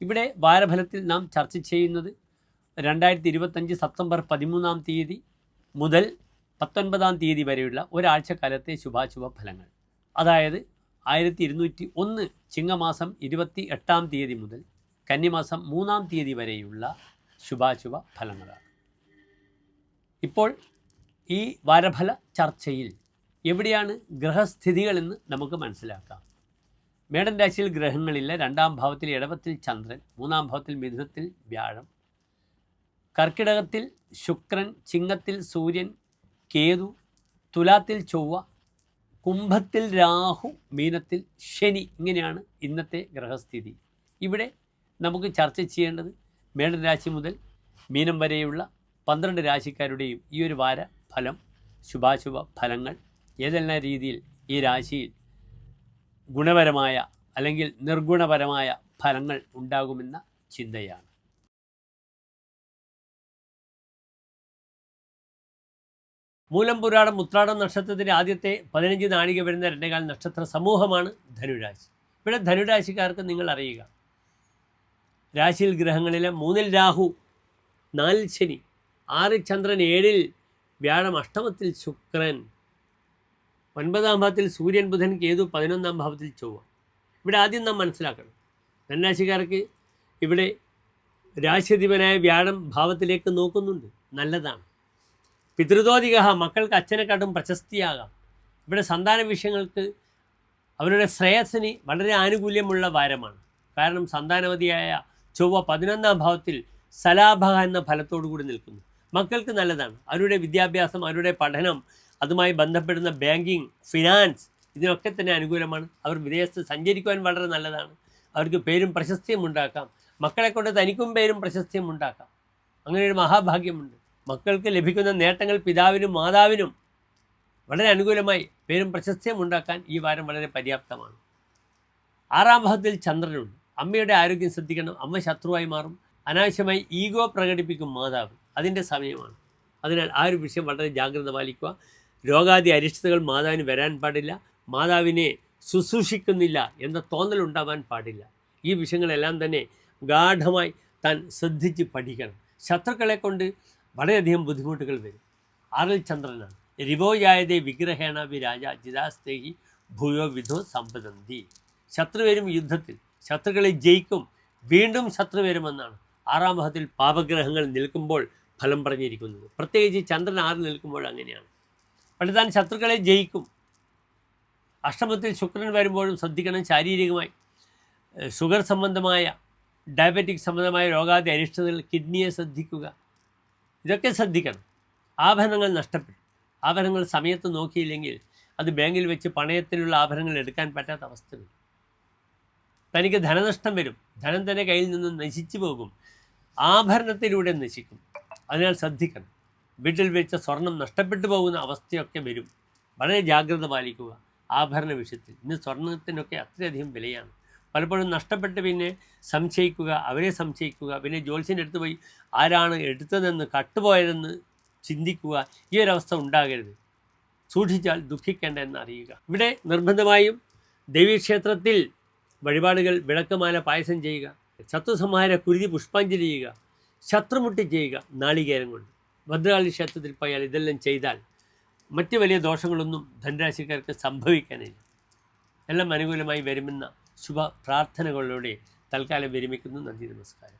ഇവിടെ വാരഫലത്തിൽ നാം ചർച്ച ചെയ്യുന്നത് രണ്ടായിരത്തി ഇരുപത്തഞ്ച് സെപ്റ്റംബർ പതിമൂന്നാം തീയതി മുതൽ പത്തൊൻപതാം തീയതി വരെയുള്ള ഒരാഴ്ചക്കാലത്തെ ശുഭാശുഭ ഫലങ്ങൾ. അതായത് ആയിരത്തി ഇരുന്നൂറ്റി ഒന്ന് ചിങ്ങമാസം ഇരുപത്തി എട്ടാം തീയതി മുതൽ കന്നിമാസം മൂന്നാം തീയതി വരെയുള്ള ശുഭാശുഭ ഫലങ്ങളാണ്. ഇപ്പോൾ ഈ വാരഫല ചർച്ചയിൽ എവിടെയാണ് ഗ്രഹസ്ഥിതികളെന്ന് നമുക്ക് മനസ്സിലാക്കാം. മേടൻ രാശിയിൽ ഗ്രഹങ്ങളില്ല രണ്ടാം ഭാവത്തിൽ ഇടവത്തിൽ ചന്ദ്രൻ മൂന്നാം ഭാവത്തിൽ മിഥുനത്തിൽ വ്യാഴം. കർക്കിടകത്തിൽ ശുക്രൻ ചിങ്ങത്തിൽ സൂര്യൻ കേതു തുലാത്തിൽ ചൊവ്വ കുംഭത്തിൽ രാഹു മീനത്തിൽ ശനി ഇങ്ങനെയാണ് ഇന്നത്തെ ഗ്രഹസ്ഥിതി. ഇവിടെ നമുക്ക് ചർച്ച ചെയ്യേണ്ടത് മേടൻ രാശി മുതൽ മീനം വരെയുള്ള പന്ത്രണ്ട് രാശിക്കാരുടെയും ഈ ഒരു വാര ഫലം ശുഭാശുഭ ഫലങ്ങൾ ഏതെല്ലാം രീതിയിൽ ഈ രാശിയിൽ ഗുണപരമായ അല്ലെങ്കിൽ നിർഗുണപരമായ ഫലങ്ങൾ ഉണ്ടാകുമെന്ന ചിന്തയാണ്. മൂലം പുരാടം ഉത്രാടം നക്ഷത്രത്തിന്റെ ആദ്യത്തെ പതിനഞ്ച് നാഴിക വരുന്ന രണ്ടേകാൽ നക്ഷത്ര സമൂഹമാണ് ധനുരാശി. ഇവിടെ ധനുരാശിക്കാർക്ക് നിങ്ങൾ അറിയുക. രാശിയിൽ ഗ്രഹങ്ങളിലെ മൂന്നിൽ രാഹു നാലിൽ ശനി ആറിൽ ചന്ദ്രൻ ഏഴിൽ വ്യാഴം അഷ്ടമത്തിൽ ശുക്രൻ ഒൻപതാം ഭാവത്തിൽ സൂര്യൻ ബുധൻ കേതു പതിനൊന്നാം ഭാവത്തിൽ ചൊവ്വ. ഇവിടെ ആദ്യം നാം മനസ്സിലാക്കണം. ധനരാശിക്കാർക്ക് ഇവിടെ രാശ്യധിപനായ വ്യാഴം ഭാവത്തിലേക്ക് നോക്കുന്നുണ്ട്. നല്ലതാണ്. പിതൃതോധിക മക്കൾക്ക് അച്ഛനെക്കാട്ടും പ്രശസ്തിയാകാം. ഇവിടെ സന്താന വിഷയങ്ങൾക്ക് അവരുടെ ശ്രേയസ്സിന് വളരെ ആനുകൂല്യമുള്ള വാരമാണ്. കാരണം സന്താനവതിയായ ചൊവ്വ പതിനൊന്നാം ഭാവത്തിൽ സലാഭ എന്ന ഫലത്തോടു കൂടി നിൽക്കുന്നു. മക്കൾക്ക് നല്ലതാണ്. അവരുടെ വിദ്യാഭ്യാസം അവരുടെ പഠനം അതുമായി ബന്ധപ്പെടുന്ന ബാങ്കിങ് ഫിനാൻസ് ഇതിനൊക്കെ തന്നെ അനുകൂലമാണ്. അവർ വിദേശത്ത് സഞ്ചരിക്കുവാൻ വളരെ നല്ലതാണ്. അവർക്ക് പേരും പ്രശസ്തിയും ഉണ്ടാക്കാം. മക്കളെ കൊണ്ട് തനിക്കും പേരും പ്രശസ്തിയും ഉണ്ടാക്കാം. അങ്ങനെ ഒരു മഹാഭാഗ്യമുണ്ട്. മക്കൾക്ക് ലഭിക്കുന്ന നേട്ടങ്ങൾ പിതാവിനും മാതാവിനും വളരെ അനുകൂലമായി പേരും പ്രശസ്തിയും ഉണ്ടാക്കാൻ ഈ വാരം വളരെ പര്യാപ്തമാണ്. ആറാം ഭാവത്തിൽ ചന്ദ്രനുണ്ട്. അമ്മയുടെ ആരോഗ്യം ശ്രദ്ധിക്കണം. അമ്മ ശത്രുവായി മാറും. അനാവശ്യമായി ഈഗോ പ്രകടിപ്പിക്കും മാതാവ്. അതിന്റെ സമയമാണ്. അതിനാൽ ആ ഒരു വിഷയം വളരെ ജാഗ്രത പാലിക്കുക. രോഗാദി അരിഷ്ടതകൾ മാതാവിന് വരാൻ പാടില്ല മാതാവിനെ ശുശ്രൂഷിക്കുന്നില്ല എന്ന തോന്നലുണ്ടാവാൻ പാടില്ല. ഈ വിഷയങ്ങളെല്ലാം തന്നെ ഗാഠമായി താൻ ശ്രദ്ധിച്ച് പഠിക്കണം. ശത്രുക്കളെ കൊണ്ട് വളരെയധികം ബുദ്ധിമുട്ടുകൾ വരും. ആറിൽ ചന്ദ്രനാണ്. രിവോജായതേ വിഗ്രഹേണ വി രാജ ജിതാസ്തേഹി ഭൂയോ വിധോ സമ്പദന്തി. ശത്രു വരും യുദ്ധത്തിൽ. ശത്രുക്കളെ ജയിക്കും. വീണ്ടും ശത്രു വരുമെന്നാണ് ആറാം മഹത്തിൽ പാപഗ്രഹങ്ങൾ നിൽക്കുമ്പോൾ ഫലം പറഞ്ഞിരിക്കുന്നത്. പ്രത്യേകിച്ച് ചന്ദ്രൻ ആറിൽ നിൽക്കുമ്പോൾ അങ്ങനെയാണ്. പക്ഷേ താൻ ശത്രുക്കളെ ജയിക്കും. അഷ്ടമത്തിൽ ശുക്രൻ വരുമ്പോഴും ശ്രദ്ധിക്കണം ശാരീരികമായി. ഷുഗർ സംബന്ധമായ ഡയബറ്റിക് സംബന്ധമായ രോഗാദി അരിഷ്ടതകൾ കിഡ്നിയെ ശ്രദ്ധിക്കുക. ഇതൊക്കെ ശ്രദ്ധിക്കണം. ആഭരണങ്ങൾ നഷ്ടപ്പെട്ടു ആഭരണങ്ങൾ സമയത്ത് നോക്കിയില്ലെങ്കിൽ അത് ബാങ്കിൽ വെച്ച് പണയത്തിലുള്ള ആഭരണങ്ങൾ എടുക്കാൻ പറ്റാത്ത അവസ്ഥ വരും തനിക്ക് ധനനഷ്ടം വരും. ധനം തന്നെ കയ്യിൽ നിന്ന് നശിച്ചു പോകും. ആഭരണത്തിലൂടെ നശിക്കും. അതിനാൽ ശ്രദ്ധിക്കണം. വീട്ടിൽ വെച്ച സ്വർണം നഷ്ടപ്പെട്ടു പോകുന്ന അവസ്ഥയൊക്കെ വരും. വളരെ ജാഗ്രത പാലിക്കുക. ആഭരണ വിഷയത്തിൽ. ഇന്ന് സ്വർണത്തിനൊക്കെ അത്രയധികം വിലയാണ്. പലപ്പോഴും നഷ്ടപ്പെട്ട് പിന്നെ സംശയിക്കുക അവരെ സംശയിക്കുക പിന്നെ ജ്യോത്സ്യന്റെ അടുത്ത് പോയി ആരാണ് എടുത്തതെന്ന് കട്ടുപോയതെന്ന് ചിന്തിക്കുക ഈ ഒരവസ്ഥ ഉണ്ടാകരുത്. സൂക്ഷിച്ചാൽ ദുഃഖിക്കേണ്ട എന്ന് അറിയുക ഇവിടെ നിർബന്ധമായും ദേവീക്ഷേത്രത്തിൽ വഴിപാടുകൾ വിളക്കമാല പായസം ചെയ്യുക ശത്രുസംഹാര കുരുതി പുഷ്പാഞ്ജലി ചെയ്യുക ശത്രുമുട്ടി ചെയ്യുക നാളികേരം കൊണ്ട്. ഭദ്രകാളി ക്ഷേത്രത്തിൽ പോയാൽ ഇതെല്ലാം ചെയ്താൽ മറ്റ് വലിയ ദോഷങ്ങളൊന്നും ധനരാശിക്കാർക്ക് സംഭവിക്കാനില്ല. എല്ലാം അനുകൂലമായി വരുമെന്ന ശുഭ പ്രാർത്ഥനകളിലൂടെ തൽക്കാലം വിരമിക്കുന്നു. നന്ദി നമസ്കാരം.